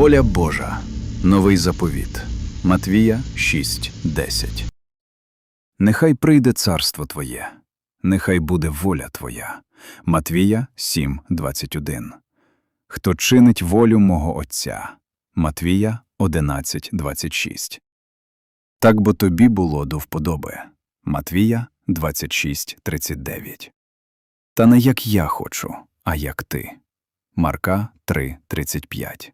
Воля Божа. Новий заповіт. Матвія 6.10. Нехай прийде царство Твоє, нехай буде воля Твоя. Матвія 7.21. Хто чинить волю мого Отця. Матвія 11.26. Так бо тобі було до вподоби. Матвія 26.39. Та не як я хочу, а як ти. Марка 3.35.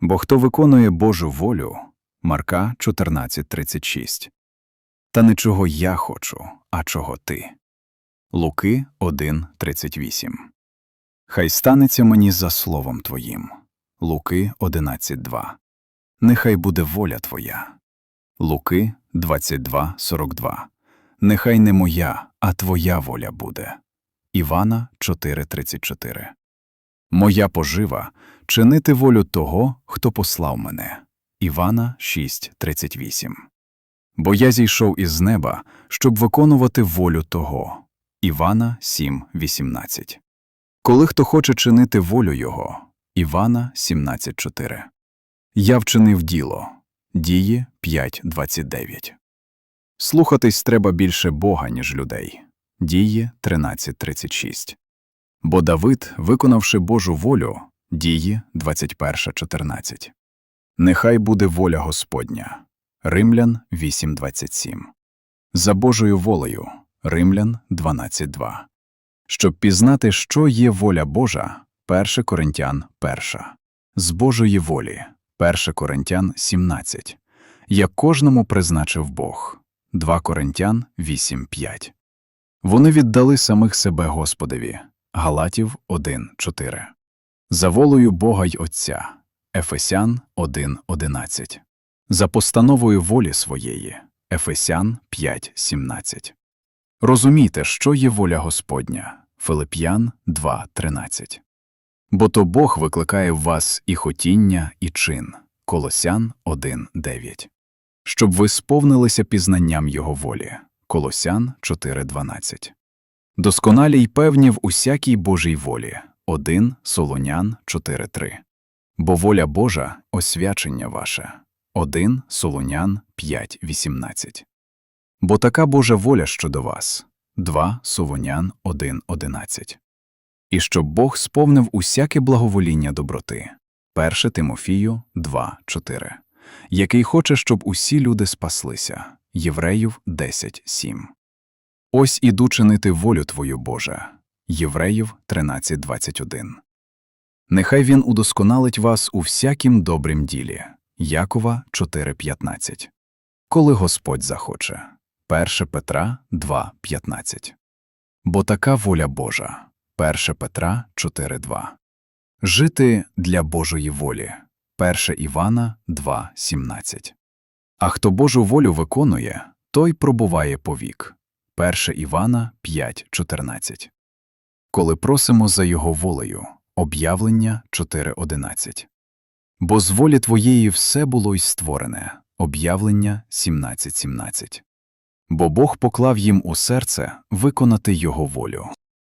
Бо хто виконує Божу волю Марка 14.36. Та не чого я хочу, а чого ти. Луки 1.38. Хай станеться мені за словом твоїм. Луки 11.2. Нехай буде воля твоя. Луки 22.42. Нехай не моя, а твоя воля буде. Івана 4.34. Моя пожива чинити волю того, хто послав мене. Івана 6.38. Бо я зійшов із неба, щоб виконувати волю того. Івана 7.18. Коли хто хоче чинити волю його. Івана 17.4. Я вчинив діло. Дії 5.29. Слухатись треба більше Бога, ніж людей. Дії 13.36. Бо Давид, виконавши Божу волю, дії 21.14. Нехай буде воля Господня. Римлян 8.27. За Божою волею. Римлян 12.2. Щоб пізнати, що є воля Божа, 1 Коринтян 1. З Божої волі 1 Коринтян 17. Як кожному призначив Бог 2 Коринтян 8.5. Вони віддали самих себе Господеві. Галатів 1.4. За волею Бога й Отця. Ефесян 1.11. За постановою волі своєї. Ефесян 5.17. Розумійте, що є воля Господня. Филип'ян 2.13. Бо то Бог викликає в вас і хотіння, і чин. Колосян 1.9. Щоб ви сповнилися пізнанням Його волі. Колосян 4.12. Досконалі й певні в усякій Божій волі. 1 Солонян 4.3. Бо воля Божа – освячення ваше. 1 Солонян 5.18. Бо така Божа воля щодо вас. 2 Солонян 1.11. І щоб Бог сповнив усяке благовоління доброти. 1 Тимофію 2.4. Який хоче, щоб усі люди спаслися. Євреїв 10.7. Ось іду чинити волю Твою, Боже. Євреїв 13.21. Нехай він удосконалить вас у всякім добрім ділі. Якова 4.15. Коли Господь захоче. 1 Петра 2.15. Бо така воля Божа. 1 Петра 4.2. Жити для Божої волі. 1 Івана 2.17. А хто Божу волю виконує, той пробуває повік. 1 Івана 5.14. Коли просимо за його волею. Об'явлення 4.11. Бо з волі твоєї все було й створене. Об'явлення 17.17. Бо Бог поклав їм у серце виконати його волю.